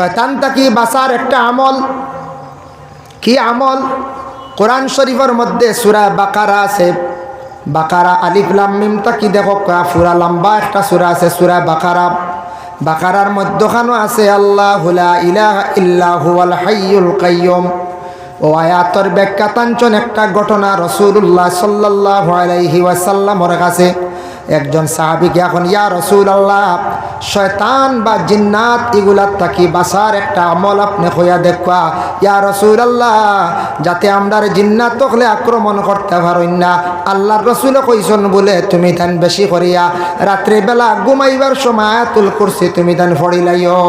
শয়তান তাকি বাসার একটা আমল। কি আমল? কোরআন শরীফের মধ্যে সুরা বাকারা আছে। বাকারা আলিফ মিম তাকি দেখো? কা ফুরা লম্বা একটা সুরা আছে, সুরা বাকারা। বাকারার মধ্যখানো আছে, আল্লাহ লা ইলাহা ইল্লা হুয়াল হাইয়ুল কাইয়ুম। ও আয়াতর ব্যাখ্যা তাঞ্চন একটা ঘটনা রসুল্লাহ সাল্লাহ আলাইহি ওয়াসাল্লামর কাছে। একজন সাহাবিকে এখন, ইয়া রসুল আল্লাহ শয়তান বা জিন্নাত এগুলার থাকি বাসার একটা আমল আপনি হইয়া দেখবা ইয়া রসুল আল্লাহ যাতে আমরা জিন্নাত তখলে আক্রমণ করতে পারই না। আল্লাহর রসুলে কইসন বলে, তুমি তান বেশি করিয়া রাত্রিবেলা ঘুমাইবার সময় আয়াতুল করছি তুমি তান ফড়িলাইও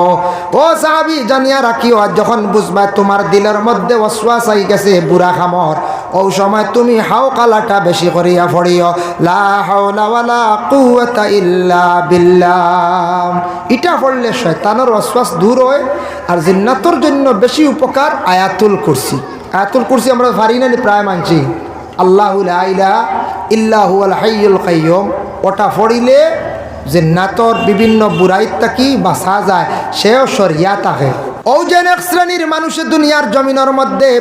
ও সাহাবি, জানিয়া রাখিও যখন বুঝবা তোমার দিলের মধ্যে অশ্বাস আই গেছে, বুড়া খামর। ও সময় তুমি হাও কালাটা বেশি করিয়া ফড়িও লা হাওলা ওয়ালা কুওয়াতা ইল্লা বিল্লাহ। এটা পড়লে শয়তানের অশ্বাস দূর হয় আর জিন্নাতর জন্য বেশি উপকার আয়াতুল কুরসি। আয়াতুল কুরসি আমরা পারি না প্রায় মানছি। আল্লাহ লা ইলাহা ইল্লা হুয়াল হাইয়ুল কাইয়ুম। ওটা পড়িলে জিন্নাতর বিভিন্ন বুড়াইত থাকি বাঁচা যায়, সেও সরিয়া থাকে। ও যেন এক শ্রেণির মানুষের দুনিয়ার জমিনের মধ্যে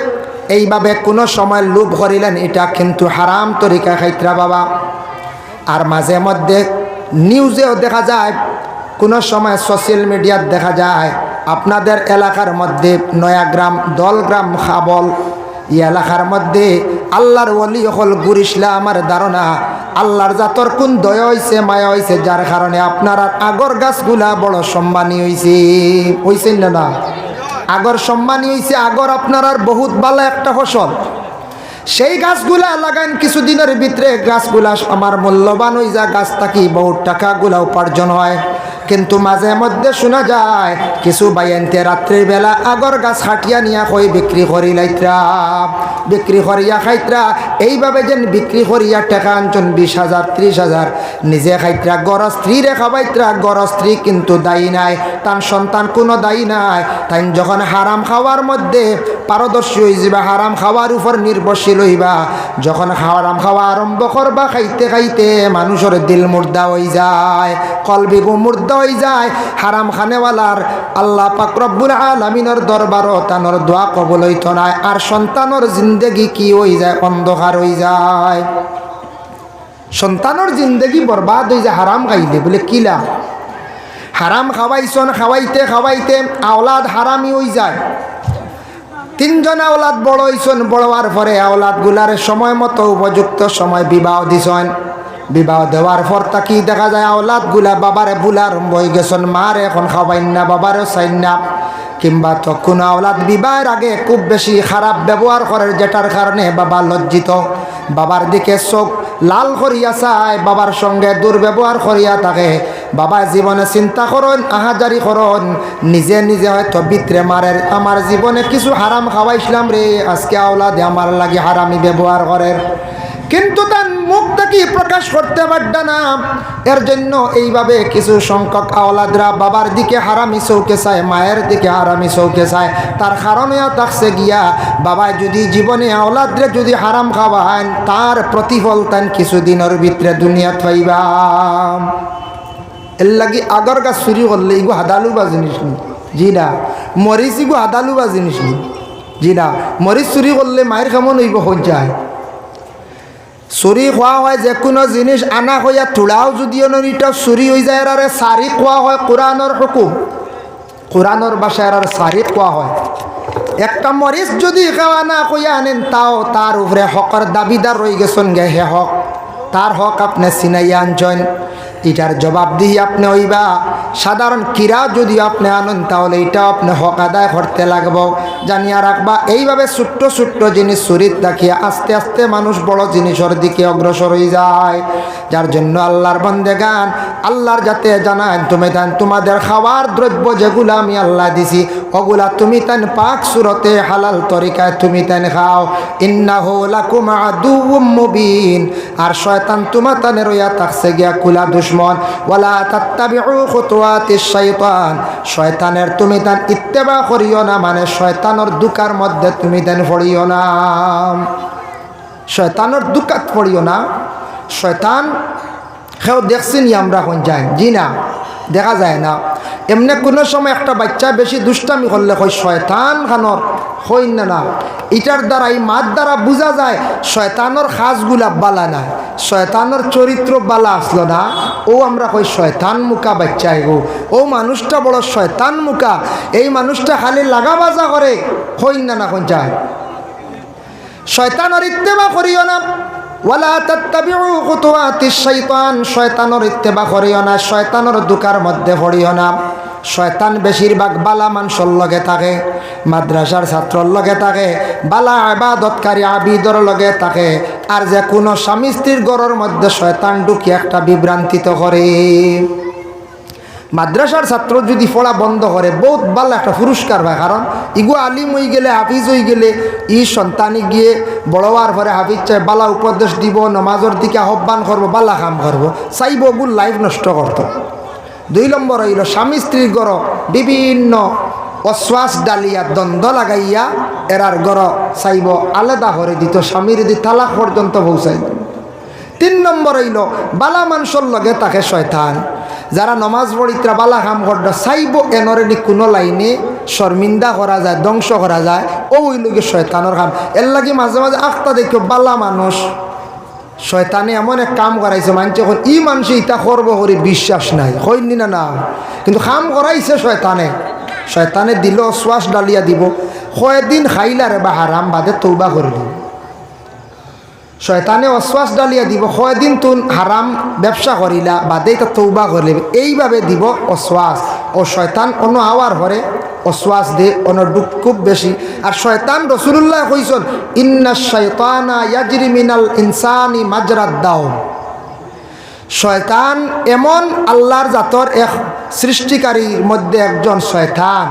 এইভাবে কোনো সময় লোভ করিলেন, এটা কিন্তু হারাম তরিকা খাইত্রা বাবা। আর মাঝে মধ্যে নিউজেও দেখা যায়, কোনো সময় সোশ্যাল মিডিয়াত দেখা যায়, আপনাদের এলাকার মধ্যে নয়াগ্রাম দলগ্রাম খাবল, এই এলাকার মধ্যে আল্লাহর ওলি হল গুরিসলা আমার ধারণা, আল্লাহর জাতর কোন দয়া হয়েছে মায়া হয়েছে যার কারণে আপনার আগর গাছগুলা বড় সম্মানী হয়েছে হয়েছেন না? আগর সম্মানী হয়েছে আগর আপনার আর বহুত ভালো একটা ফসল। সেই গাছগুলা লাগান কিছুদিনের ভিতরে গাছগুলা আমার মূল্যবান হয়ে যা গাছ থাকি বহুত টাকাগুলা উপার্জন হয়। কিন্তু মাঝে মধ্যে শোনা যায়, কিছু বাইনতে রাত্রির বেলা আগর গাছ হাটিয়া নিয়া কই বিক্রি করি লাইত্রা, বিক্রি করিয়া খাইত্রা, এইভাবে যেন বিক্রি করিয়া টাকা আনছন বিশ হাজার, ত্রিশ হাজার। নিজে খাইত্রা গর স্ত্রী রে খাবাইত্রা গর স্ত্রী কিন্তু দায়ী নাই তার সন্তান কোনো দায়ী নাই। তাই যখন হারাম খাওয়ার মধ্যে পারদর্শী হয়ে যাবা হারাম খাওয়ার উপর নির্ভরশীল হইবা, যখন হারাম খাওয়া আরম্ভ করবা, খাইতে খাইতে মানুষের দিল মুর্দা হয়ে যায়, কলবিগু মুর্দা হয়ে যায়। হারাম খানেওয়ালার আল্লাহ পাক রব্বুল আলমিনের দরবারও তানোর দোয়া কবল হইত নাই আর সন্তানোর জিন্দগি কি হয়ে যায়? অন্ধকার হয়ে যায়। সন্তানোর জিন্দগি বরবাদ হয়ে যায়, হারাম খাইলে বলে কিলা হারাম খাওয়াইছন, খাওয়াইতে খাওয়াইতে আওলাদ হারামি হয়ে যায়। তিনজন আওলাদ বড় হইছন বড়োয়ার পরে আওলাদগুলার সময় মতো উপযুক্ত সময় বিবাহ দিছন। বিবাহ দেওয়ার পর তাকি দেখা যায়, আওলাদগুলা বাবারে বুলার বই গেছন, মার এখন খাওয়াইন না বাবারও চাইন না। কিংবা তখন আওলাদ বিবাহের আগে খুব বেশি খারাপ ব্যবহার করে, যেটার কারণে বাবা লজ্জিত। বাবার দিকে চোখ লাল করিয়া চায়, বাবার সঙ্গে দুর্ব্যবহার করিয়া থাকে। বাবা জীবনে চিন্তা করুন, আহাজারি করুন, নিজে নিজে হয়তো বিত্রে মারের, আমার জীবনে কিছু হারাম খাওয়াইছিলাম রে, আজকে আওলাদে আমার লাগে হারামি ব্যবহার করেন। কিন্তু তার মুখটা কি প্রকাশ করতে পারবে না? এর জন্য এইভাবে কিছু সংখ্যক আওলাদরা বাবার দিকে হারামি চৌকে চায় মায়ের দিকে হারামি চৌকে চায় তার কারণেও থাকছে গিয়া বাবা যদি জীবনে আওলাদরে যদি হারাম খাওয়ান, তার প্রতিফল তান কিছুদিনের ভিতরে দুনিয়া পাইবা। এর লাগি আগর গাছ চুরি করলে ইগো হাদালু বা জিনিস নি। না মরিচ ইগো হাদালু বা জিনিস নি। না মরিচ চুরি করলে মায়ের কেমন হইব যায় চুরি খোৱা হয় যে কোনো জিনিস আনা হইয়া তোলাও যদিও নরিটা চুরি হয়ে যায় আর চাৰি খোৱা হয় কোরআনের হুকুম। কোরআনের বাসায় আর চাৰি খোৱা হয়। একটা মরিচ যদি খাওয়া কইয়া আনেন, তাও তার উপরে হকর দাবিদার রয়ে গেছেন গে হে হক। তার হক আপনি চিনাইয়া আনছেন এটার জবাব দিয়ে আপনি হইবা। সাধারণ কিরা যদি আপনি আনেন, তাহলে এটাও আপনি হক আদায় করতে লাগব। জানিয়া রাখবা, এইভাবে ছোট্ট ছোট্ট জিনিস চুরিত রাখিয়া আস্তে আস্তে মানুষ বড় জিনিসের দিকে অগ্রসর হয়ে যায়। যার জন্য আল্লাহর বন্দে গান আল্লাহর যাতে জানান তুমি তান তোমাদের খাওয়ার দ্রব্য যেগুলো আমি আল্লাহ দিছি, ওগুলা তুমি তান পাক সুরতে হালাল তরিকায় তুমি তান খাও। ইন্না লাকুম আদুউম মুবিন। আর শয়তান তোমার তানে রইয়া থাকছে গিয়া কুলা দুশ্মন। ওয়ালা তাত্তাবিউ শয়তানের তুমি তান ইত্তেবা করিও না মানে শয়তানোর দুকার মধ্যে তুমি দেন পড়িও না। শয়তানোর দুকাত পড়িও না। শয়তান, সেও দেখছি নি আমরা কোন যাই। জি না, দেখা যায় না। এমনি কোনো সময় একটা বাচ্চা বেশি দুষ্টামি করলে কই শয়তান খানর হই না না। এটার দ্বারা, এই মাত দ্বারা বোঝা যায়, শয়তানোর খাসগুলা বালা না, শয়তানোর চরিত্র বালা আসলো না। ও আমরা কই, শয়তান মুখা বাচ্চা গো। ও মানুষটা বড় শয়তান মুখা। এই মানুষটা খালি লাগা বাজা করে হই না না কোন যায়। শয়তানের ইত্তেবা করিও না। ওয়ালা তাত্তাবিউ খুতুওয়াতিশ শাইতান, শয়তানের ইত্তেবা করিও না, শয়তানের দুকার মধ্যে পড়িও না। শয়তান বেশিরভাগ বালা মানুষের লগে থাকে, মাদ্রাসার ছাত্রর লগে থাকে, বালা আবাদতকারী আবিদর লগে থাকে, আর যে কোনো স্বামী স্ত্রীর গড়ের মধ্যে শয়তান ঢুকি একটা বিভ্রান্তিত করে। মাদ্রাসার ছাত্র যদি পড়া বন্ধ করে, বহুত ভালো একটা পুরস্কার হয়। কারণ, ইগু আলিম হয়ে গেলে, হাফিজ হয়ে গেলে, ই সন্তানি গিয়ে বড় হওয়ার পরে হাফিজ চাই বালা উপদেশ দিব নমাজের দিকে আহ্বান করব বালা কাম করব চাইব ওগুলো লাইফ নষ্ট করতো দুই নম্বর হইল স্বামী স্ত্রীর গড় বিভিন্ন অশ্বাস ডালিয়া, দ্বন্দ্ব লাগাইয়া এরার গড় চাইব, আলাদা করে দিত স্বামীর দি তালাক পর্যন্ত পৌঁছাই তিন নম্বর হইল বালা মানুষের লগে তাকে শয়তান। যারা নমাজ পড়িত্রা বালা কাম করত চাইব এনরে নি কোনো লাইনে শর্মিন্দা করা যায়, ধ্বংস করা যায়, ও ওই লোকে শয়তানোর কাম এর লাগে মাঝে মাঝে আখতা দেখো বালা মানুষ, শয়তানে এমন এক কাম করাইছে মানছে এখন, ই মানুষে ইটা করব করে বিশ্বাস নাই হইনি না না কিন্তু কাম করাইছে শয়তানে। শয়তানে দিল শ্বাস ডালিয়া দিব কয়েকদিন খাইলারে বা হারাম বাদে তৌবা করে দিব। শয়তানে অশ্বাস ডালিয়া দিব, কয়দিন তুন হারাম ব্যবসা করিলা বাদে তা তৌবা করলে। এইভাবে দিব অশ্বাস। ও শয়তান অন্য আওয়ার হরে, অশ্বাস দে, অন্য ডুক খুব বেশি। আর শয়তান রসুল্লাহ কইসন ইন্না শয়তানা ইয়াজরি মিনাল ইনসানি মাজরাত দাও শয়তান এমন আল্লাহর জাতর এক সৃষ্টিকারীর মধ্যে একজন শয়তান,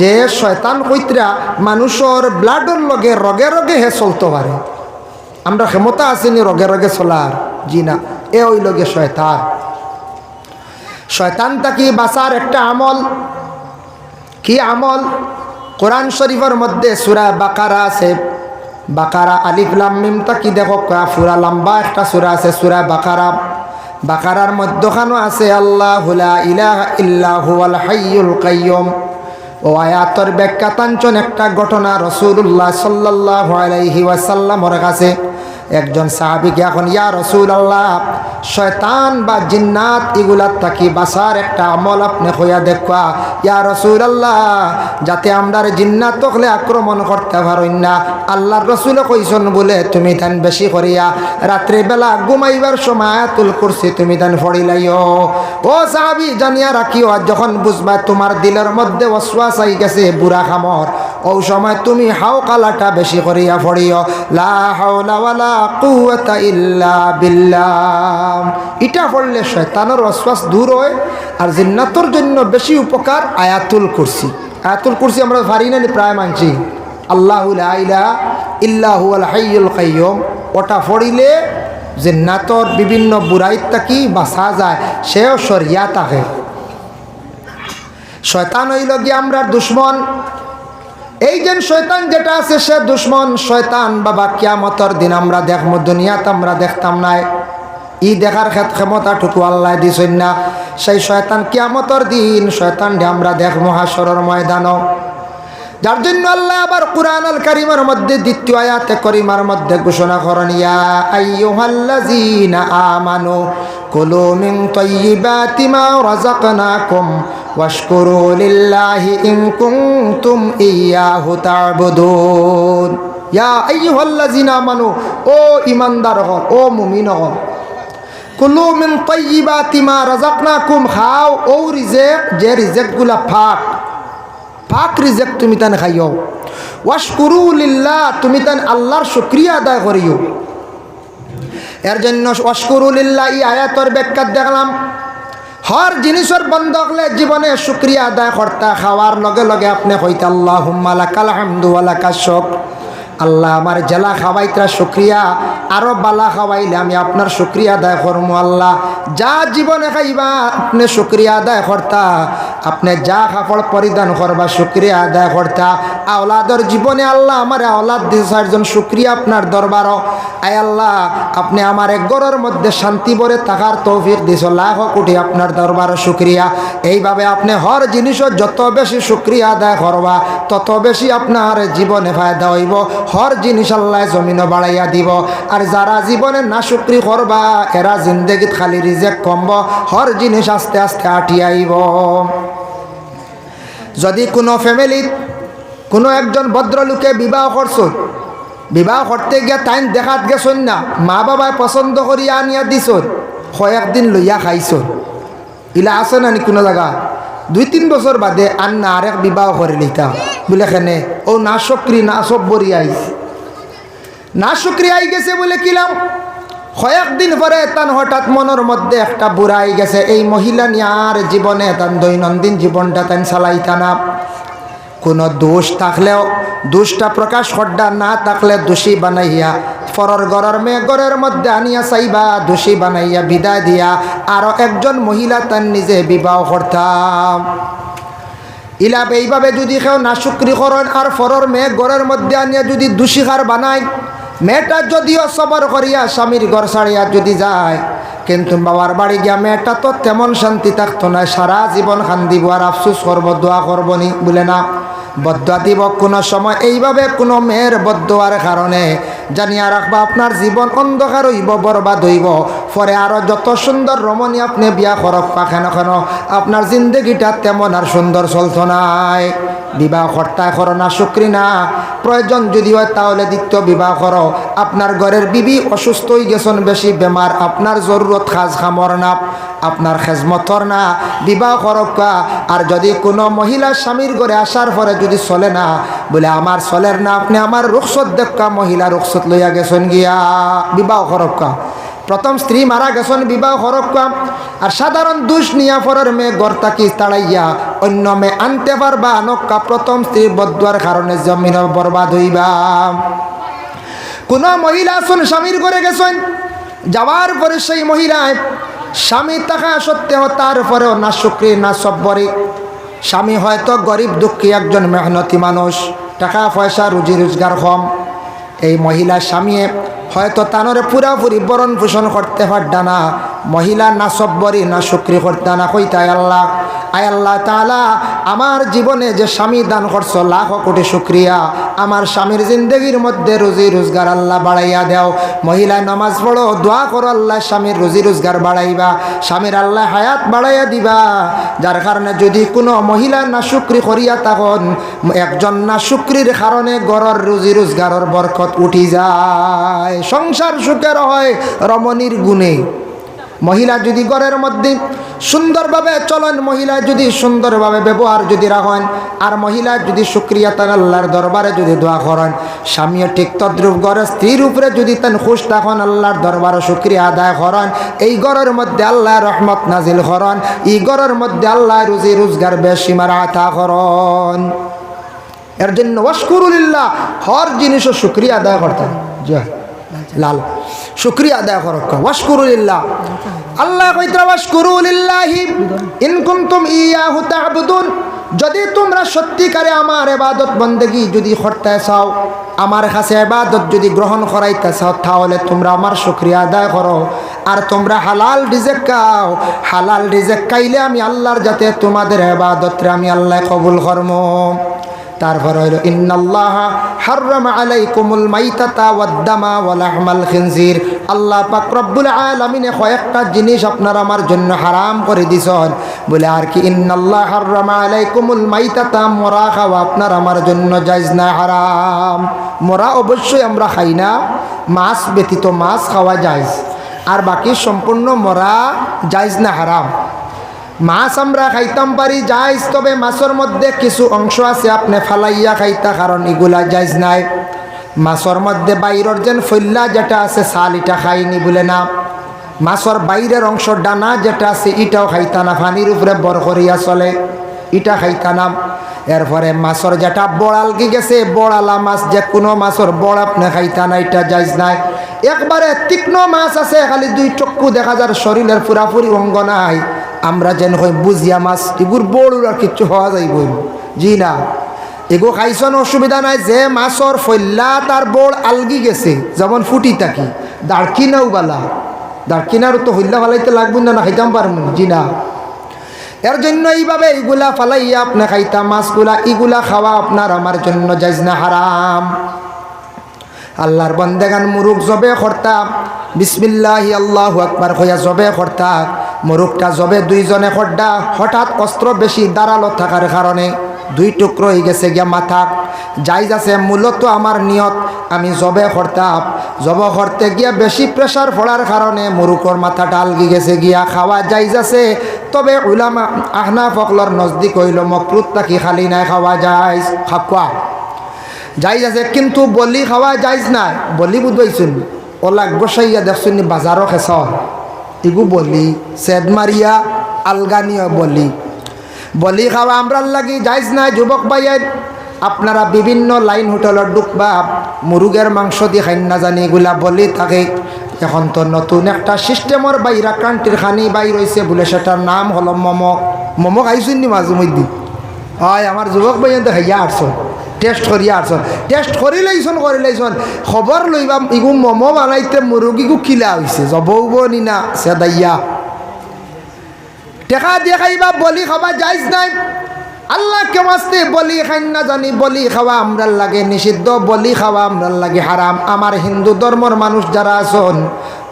যে শয়তান কইত্রা মানুষের ব্লাডের লগে রগে রগে হে চলতে পারে। আমরা ক্ষমতা আসেনি রগে রগে চলার জি না, এ ওই লগে শয়তান। শয়তান তাকি বাসার একটা আমল। কি আমল? কোরআন শরীফের মধ্যে সুরা বাকারা আছে। বাকারা আলিফ লামিম তাকি দেখো ফুরা লম্বা একটা সুরা আছে সুরা বাকারা বাকারার মধ্যখানো আছে, আল্লাহ ইলাহা ইল্লাহু আল হাইয়ুল কাইয়ুম। ও আয়াতর ব্যাখ্যা তাঞ্চন একটা ঘটনা রসুল্লাহ সাল্লাহ আলাইহি ওয়াসাল্লামর কাছে। একজন সাহাবিকে এখন, ইয়া রসুল আল্লাহ শয়তান বা জিন্নাত এগুলার থাকি বাসার একটা আমল আপনি হইয়া দেখা ইয়া রসুল আল্লাহ যাতে আমরা জিন্নাত তখলে আক্রমণ করতে পারই না। আল্লাহর রসুলে কইসন বলে, তুমি তান বেশি করিয়া রাত্রিবেলা ঘুমাইবার সময় আয়াতুল করছি তুমি তান ফড়িলাইও ও সাহাবি, জানিয়া রাখিও যখন বুঝবা তোমার দিলের মধ্যে অশ্বাস আই গেছে, বুড়া খামর ও সময় তুমি হাও কালাটা বেশি করিয়া ফড়িও লা ওয়ালা কুওয়াতা ইল্লা শয়তানের অশ্বাস দূর হয় আর জিন্নাতর জন্য বেশি উপকার আয়াতুল কুরসি। আয়াতুল কুরসি আমরা পারি না প্রায় মানছি। আল্লাহ ইলা ইল্লাহু ওটা পড়িলে জিন্নাতর বিভিন্ন বুড়াইত থাকি বাঁচা যায়, সেও সরিয়া থাকে শয়তান হইল গিয়ে আমরা দুশ্মন। এই যে শৈতান যেটা আছে, সে দুশ্মন শয়তান। বাবা, কিয়ামতর দিন আমরা দেখব দুনিয়াতে আমরা দেখতাম নাই। ই দেখার ক্ষেত ক্ষমতাটুকু আল্লাহ দিছেন না। সেই শয়তান কিয়ামতর দিন শয়তানটি আমরা দেখব হাসরের ময়দানও। যার জন্য আল্লাহ আবার কুরআন আল কারিমের মধ্যে দ্বিতীয় আয়াতে করিমার মধ্যে ঘোষণা করেন, ইয়া আইয়ুহাল্লাযীনা আমানু কুলু মিন তাইয়্যিবাতি মা রাযাকনাকুম ওয়াশকুরু লিল্লাহি ইন কুনতুম ইয়াহু তা'বুদুন। ইয়া আইয়ুহাল্লাযীনা আমানু, ও ঈমানদার হন ও মুমিন হন কুলু মিন তাইয়্যিবাতি মা রাযাকনাকুম, খাও, ও রিজেক, যে রিজেকগুলা ফাক পাক রিজেক তুমি তান খাইও ওয়াশকুরুলিল্লাহ তুমি তান আল্লাহর শুক্রিয়া আদায় করিও এর জন্য ওয়াশকুরুলিল্লাহ ই আয়াতর ব্যাখ্যা দেখলাম। হর জিনিসের বন্ধকলে জীবনে শুক্রিয়া আদায় কর্তা খাওয়ার লগে লগে আপনি হইতে আল্লাহ হুম্মালাকাল হামদু আলাকা আল্লাহ আমার জেলা খাওয়াইতরা শুক্রিয়া, আরও বালা খাওয়াইলে আমি আপনার শুক্রিয়া আদায় করব আল্লাহ। যা জীবনে খাইবা, আপনি শুক্রিয়া আদায় করতা। আপনি যা কাপড় পরিধান করবা, শুক্রিয়া আদায় করতা। আওলাদর জীবনে আল্লাহ আমার আওলাদ দিয়েছে একজন শুক্রিয়া আপনার দরবারও। আয় আল্লাহ, আপনি আমার এক গড়ের মধ্যে শান্তি ভরে থাকার তৌফিক দিছ, লাখ কোটি আপনার দরবারও শুক্রিয়া। এইভাবে আপনি হর জিনিসও যত বেশি শুক্রিয়া আদায় করবা, তত বেশি আপনার জীবনে ফায়দা হইব। হর জিনিস আল্লাহ জমিনও বাড়াইয়া দিব। আর যারা জীবনে না শুক্রি করবা, এরা জিন্দগিত খালি রিজেক কমব, হর জিনিস আস্তে আস্তে আটিয়াইব। যদি কোনো ফ্যামিলিত কোনো একজন ভদ্রলোকে বিবাহ করছুন বিবাহ করতে গিয়া টাইম দেখাত গেছন না মা বাবায় পছন্দ করিয়া আনিয়া দিছন, কয়েকদিন লইয়া খাইছন। ইলা আছে না নি কোনো জায়গা? দুই তিন বছর বাদে আর না আরেক বিবাহ করে নিতাম বলে কেনে ও না সক্রি, না সব্বরি আইস। না সক্রি আই গেছে বলে কিলাম কয়েকদিন পরে তান হঠাৎ মনের মধ্যে একটা বুড়া আই গেছে। এই মহিলা নিয়ে আর জীবনে তান দৈনন্দিন জীবনটা তান চালাইতা না। কোনো দোষ থাকলেও দোষটা প্রকাশ করডা না থাকলে দোষী বানাইয়া পরর গড়ের মেয়ে গড়ের মধ্যে আনিয়া চাইবা, দোষী বানাইয়া বিদায় দিয়া আরও একজন মহিলা তার নিজে বিবাহ করতাম। ইলাপ এইভাবে যদি কেউ নাশুক্রি করেন আর ফরর মেয়ে গড়ের মধ্যে আনিয়া যদি দোষীকার বানায়, মেয়েটা যদিও সবর করিয়া স্বামীর ঘর ছাড়িয়া যদি যায় কিন্তু বাবার বাড়ি গিয়া মেয়েটা তো তেমন শান্তি থাকতো না, সারা জীবন খান্দিব আর আফসুস করব, দোয়া করব নি, বলে না। বদুয়া দিব কোনো সময়, এইভাবে কোনো মেয়ের বদুয়ার কারণে। জানিয়া রাখবা, আপনার জীবন অন্ধকার হইব, বরবাদ হইব। পরে আরও যত সুন্দর রমণী আপনি বিয়া করক পাখেন আপনার জিন্দগিটা তেমন আর সুন্দর চলতো নাই। বিবাহ কর্তায় করো না শুক্রি না প্রয়োজন যদি হয় তাহলে দ্বিতীয় বিবাহ করো। আপনার ঘরের বিবি অসুস্থ হয়ে গেছেন বেশি, বেমার আপনার জরুরত, খাজ খামর না, আপনার খেজমতর না, বিবাহ করক আর যদি কোনো মহিলা স্বামীর ঘরে আসার পরে যদি চলে না, বলে আমার চলের না, আপনি আমার রুখসত দেখা মহিলা রুখসত লইয়া গেছেন গিয়া। বিবাহ করক্কা প্রথম স্ত্রী মারা গেছেন, বিবাহ করক্কা আর সাধারণ দুষ নিয়া পরের মেয়ে গর্তাকি তাড়াইয়া, অন্য মেয়ে আনতে পারবা নক্কা প্রথম স্ত্রীর বদুয়ার কারণে জমিন বরবাদ হইবা। কোনো মহিলা আসুন স্বামীর ঘরে গেছেন? যাওয়ার পরে সেই মহিলায় স্বামী থাকা সত্ত্বেও তারপরেও না শুক্রি না সব্বরি স্বামী হয়তো গরিব দুঃখী একজন মেহনতি মানুষ। টাকা পয়সা রুজি রোজগার কম। এই মহিলা স্বামী হয়তো তানরে পুরাপুরি বরণ পোষণ করতে পারডা না, মহিলা না সব্বরি না শুক্রি করতে না কইতাই আল্লাহ, আয় আল্লাহ তালা আমার জীবনে যে স্বামী দান করছ, লাখ কোটি শুক্রিয়া, আমার স্বামীর জিন্দগির মধ্যে রুজি রোজগার আল্লাহ বাড়াইয়া দেও মহিলা নমাজ পড়ো, দোয়া করো আল্লাহ স্বামীর রুজি রোজগার বাড়াইবা, স্বামীর আল্লাহ হায়াত বাড়াইয়া দিবা, যার কারণে যদি কোনো মহিলা না শুক্রি করিয়া তখন একজন না শুক্রির কারণে গড়র রুজি রোজগারের বরকত উঠি যায়। সংসার সুখের হয় রমণীর গুণে। মহিলা যদি ঘরের মধ্যে সুন্দরভাবে চলেন, মহিলা যদি সুন্দরভাবে ব্যবহার যদি রাখেন, আর মহিলা যদি সুক্রিয়া তার আল্লাহর দরবারে যদি দোয়া করেন, স্বামীও ঠিক তদ্রুপ ঘরে, স্ত্রীর উপরে যদি তেন খুশ থাকেন আল্লাহর দরবারে সুক্রিয়া আদায় করেন, এই ঘরের মধ্যে আল্লাহ রহমত নাজিল করেন, এই ঘরের মধ্যে আল্লাহ রুজি রোজগার বেশি মারা আতা করেন। এর জন্য ওয়াশকুরুলিল্লাহ হর জিনিসও শুক্রিয়া আদায় করতেন। হয়। লাল। শুক্রিয়া আদায় করো। ওয়াশকুরুলিল্লাহ। আল্লাহ কইতরা ওয়াশকুরুলিল্লাহি ইন কুনতুম ইয়াহু তা'বুদুন। যদি তোমরা সত্যিকারে আমার এবাদত বন্দেগি যদি করতে চাও, আমার কাছে এবাদত যদি গ্রহণ করাইতে চাও, তাহলে তোমরা আমার শুক্রিয়া আদায় করো। আর তোমরা হালাল রিজেক খাও। হালাল রিজেক খাইলে আমি আল্লাহর যাতে তোমাদের এবাদতরে আমি আল্লাহ কবুল করমো। তারপর হইল, ইন্নাল্লাহ হাররাম আলাইকুমুল মাইতাতা ওয়াদ্দামা ওয়া লাহমাল খিনজির। আল্লাহ পাক রব্বুল আলামিনে কয়েকটা জিনিস আপনার আমার জন্য হারাম করে দিছেন। বলে আর কি, ইন্নাল্লাহ হাররাম আলাইকুমুল মাইতাতা মরা খাওয়া আপনার আমার জন্য জায়েজ না, হারাম। মরা অবশ্যই আমরা খাই না, মাছ ব্যতীত মাছ খাওয়া যায় আর বাকি সম্পূর্ণ মরা জায়েজ না, হারাম। মাছ আমরা খাইতাম পারি যাইজ তবে মাছের মধ্যে কিছু অংশ আছে, আপনি ফালাইয়া খাইতা, কারণ এগুলা যাইজ নাই। মাছের মধ্যে বাইরের যেন ফল্লা যেটা আছে, চাল এটা খাইনি বলে না। মাছের বাইরের অংশ ডানা যেটা আছে, এটাও খাইতা না, পানির উপরে বর করিয়া চলে ইটা খাইতা নাম এরপরে মাছর যেটা বড়াল কি গেছে, বড়ালা মাছ, যে কোনো মাছর বড় আপনি খাইতা না, এটা যাইজ নাই। একবারে তীক্ষ্ণ মাছ আছে, খালি দুই চক্ষু দেখা যার, শরীরের পুরাপুরি অঙ্গ নাই। আমরা যেন হয় বুঝিয়া মাছ এগুর বড় আর কিচ্ছু হওয়া যাইব জি না। এগো খাইছন, অসুবিধা নাই, যে মাছর ফল্লা তার বড় আলগি গেছে, যেমন ফুটি থাকি দাঁড়কিনাও বালা। দাঁড়কিনারও তো হইল্লা ফালাইতে লাগবে না না খাইতাম পারবেন জি না। এর জন্য এইভাবে এইগুলা ফালাইয়া আপনি খাইতাম, মাছগুলা এগুলা খাওয়া আপনার আমার জন্য যাইজ না, হারাম। আল্লাহর বন্দেগান মুরুখ জবে খরতাম বিসমিল্লাহ আল্লাহ আকবার হইয়া জবে খরতাক মুরুখটা জবে দুইজনে খড্ডা হঠাৎ অস্ত্র বেশি দাঁড়াল থাকার কারণে দুই টুকরো হয়ে গেছে গিয়া মাথা। যাইজ আছে, মূলত আমার নিয়ত, আমি জবে খরতাম জব করতে গিয়া বেশি প্রেশার পড়ার কারণে মুরুখর মাথাটা আলগি গেছে গিয়া খাওয়া যাইজ আছে। তবে উলামা আহনা ফকলর নজদিক হইল মকরুত তাকি খালি নাই খাওয়া যায় খাকুয়া যাইজ আছে, কিন্তু বলি খাওয়া যাইজ নাই। বলি বুঝবাইছুন ওলাক বসাইয়া দেখছুন নি বাজারও খেস ইগু বলি সেদ মারিয়া আলগানিও বলি। বলি খাওয়া আমরার লাগি যাইজ নাই যুবক ভাইয়ের আপনারা বিভিন্ন লাইন হোটেলত ডুকবা মুরুগের মাংস দিয়ে খাই না জানি এগুলা বলি থাকে। এখন তো নতুন একটা সিস্টেমর বাইরা কান্ট্রির খানি বাই রয়েছে বলে সেটার নাম হলো মোমো মোমো খাইছুন নি মাঝে মধ্যে হয় আমার যুবক ভাইয়া খাইয়া আসছো টেস্ট করিয়া আসন টেস্ট করি লাইছন করি লাইছন খবর লইবা, ইগু মমো বানাইতে মুরগিগু কিলা হয়েছে জবৌব নি না সেদাইয়া টেকা দিয়ে খাইবা বলি খাবা, যাইজ নাই। আল্লাহ কে মাস্তে বলি খাই না জানি বলি খাওয়া আমরার লাগে, নিষিদ্ধ, বলি খাওয়া আমরার লাগে হারাম আমার হিন্দু ধর্মর মানুষ যারা আছেন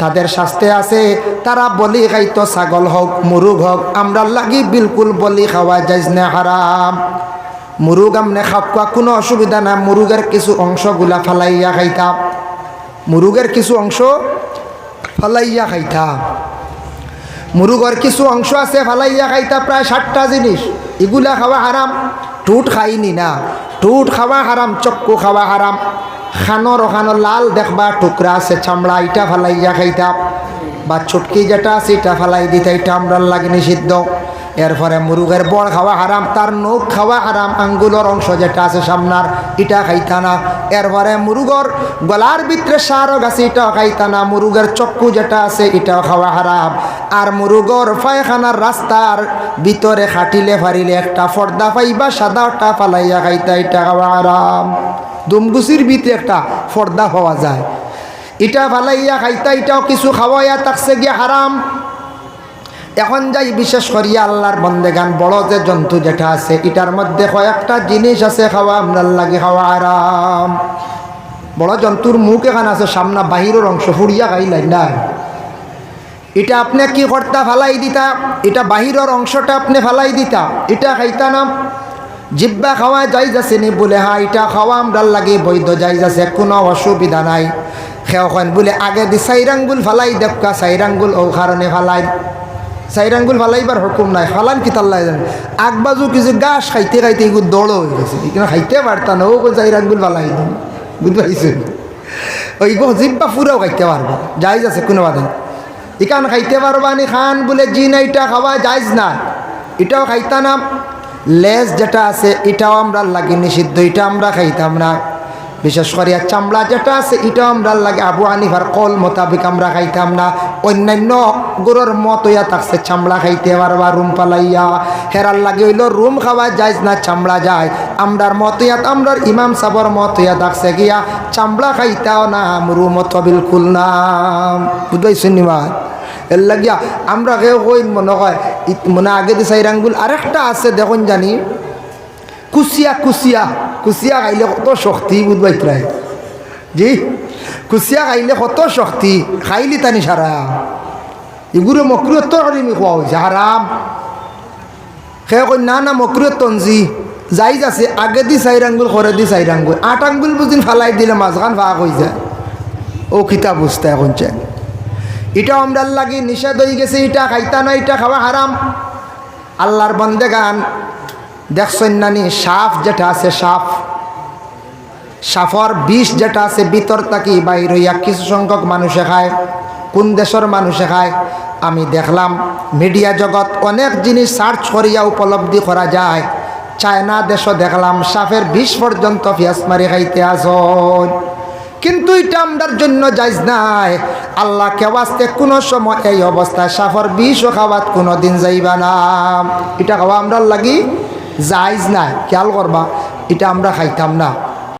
তাদের শাস্তে আছে। তারা বলি খাইতো ছাগল হোক মুরুগ হোক আমরার লাগি বিলকুল বলি খাওয়া যাইজ না হারাম মুরুগ আমনে খাপকা কোনো অসুবিধা না মুরুগের কিছু অংশগুলা ফালাইয়া খাইতাম মুরুগের কিছু অংশ ফালাইয়া খাইতাম মুরুগর কিছু অংশ আছে, ফালাইয়া খাইতা, প্রায় ষাটটা জিনিস। এগুলা খাওয়া হারাম। টুট খাইনি না। টুট খাওয়া হারাম চক্কু খাওয়া হারাম। খানোর ওখানো লাল দেখবা, টুকরা আছে, চামড়া, ইটা ফালাইয়া খাইতা। বা ছুটকি যেটা আছে, এটা ফালাই দিতে এটা আমরা লাগে নিষিদ্ধ। এরপরে মুরুগের বড় খাওয়া হারাম, তার নখ খাওয়া হারাম, আঙ্গুলের অংশ যেটা আছে সামনার ইটা খাইতা না। এরপরে মুরুগর গলার ভিতরে সারও গাছে এটাও খাইতা না। মুরুগের চক্কু যেটা আছে, এটাও খাওয়া হারাম। আর মুরুগর পায়খানার রাস্তার ভিতরে খাটিলে ফারিলে একটা ফর্দা পাইবা, সাদাটা ফালাইয়া খাইতা, এটা খাওয়া হারাম। দুমগুচির ভিতরে একটা ফর্দা পাওয়া যায়। ইটা ফালাইয়া খাইতা এটাও কিছু খাওয়াইয়া তাকছে গিয়ে হারাম। এখন যাই বিশেষ করিয়া আল্লাহর বন্দেগান বড় যে জন্তু যেটা আছে এটার মধ্যে কয়েকটা জিনিস আছে খাওয়া আপনার লাগে খাওয়া আরাম বড় জন্তুর মুখ এখানে আছে, সামনা বাহিরের অংশ, ফুড়িয়া খাইলাই না। এটা আপনি কি কর্তা ফালাই দিতা? এটা বাহিরের অংশটা আপনি ফালাই দিতা? এটা খাইতা না? জিব্বা খাওয়া যাই যাচ্ছে নি বলে হ্যাঁ এটা খাওয়া আমরার লাগে বৈধ যাই যাচ্ছে কোনো অসুবিধা নাই। খেও খান বলে আগে দি সাইরাঙ্গুল ফালাই দেখা সাইরাঙ্গুল ও কারণে ফালাই। সাইরাঙ্গুল ফালাইবার হুকুম নাই, ফালান কি তাল্লাই জানে? আগবাজু কিছু গাছ খাইতে খাইতে এগুলো দৌড় হয়ে গেছে এখানে খাইতে পারতা না, ও সাইরাঙ্গুল ফালাই দিন বুঝতে পারছেন ওই গো জিব্বা পুরাও খাইতে পারবা যাইজ আছে কোনো বাধা ইকান খাইতে পারবা নি খান বলে জি না এটা খাওয়া যাইজ না। এটাও খাইতা না। লেজ যেটা আছে, এটাও আমরা লাগে নিষিদ্ধ, এটা আমরা খাইতাম না। বিশেষ করে চামড়া যেটা আছে এটাও আমরা লাগে আবু হানিফার কল মোতাবিক আমরা খাইতাম না। অন্যান্য গরুর মত হইয়া থাকছে চামড়া খাইতে পারবা, রুম পালাইয়া। হেরার লাগে হইল রুম খাওয়া যায় না, চামড়া যায়। আমরার মত হইয়া, আমরার ইমাম সাবর মত হইয়া থাকছে গিয়া চামড়া খাইতাও না রুম তো বিলকুল না। বুঝবাইছেন নিমা এর লাগিয়া আমরা কেউ কই মনে হয় মনে আগে দি সাইরাঙ্গুল আরেকটা আছে, দেখুন জানি। কুচিয়া কুচিয়া কুচিয়া খাইলে কত শক্তি বুধবাই প্রায় জি, কুচিয়া খাইলে কত শক্তি, খাইলি তানি সারা এগুলো মকরুয় তরিমি খোৱা হৈছে হারাম সে কই না না মকরুয় তঞ্জি যাইজ আছে আগে দি চাইর আঙ্গুল করে দি চাইর আঙ্গুল। আট আঙ্গুল বুঝিন ফালাই দিলে মাঝখান ভাগ হয়ে যায়। ও খিতা বুঝতে এখন চাই এটা আমরার লাগি নিষেধ হয়ে গেছে এটা খাইতা না এটা খাওয়া হারাম আল্লাহর বন্দে গান দেখছেন নানি সাপ যেটা আছে সাপ সাফর বিষ যেটা আছে, ভিতর তাকি বাইর হইয়া কিছু সংখ্যক মানুষে খায়, কোন দেশের মানুষে খায়, আমি দেখলাম মিডিয়া জগৎ অনেক জিনিস সার্চ করিয়া উপলব্ধি করা যায়। চায়না দেশও দেখলাম সাফের বিষ পর্যন্ত পিয়াজ মারি খাইতে আসন। কিন্তু এটা আমরার জন্য যাইজ নাই। আল্লাহ কেওয়াজতে কোনো সময় এই অবস্থায় সাফর বিষও খাওয়াত কোনো দিন যাইবা না। এটা খাওয়া আমরার লাগি যাইজ নাই খেয়াল করবা এটা আমরা খাইতাম না।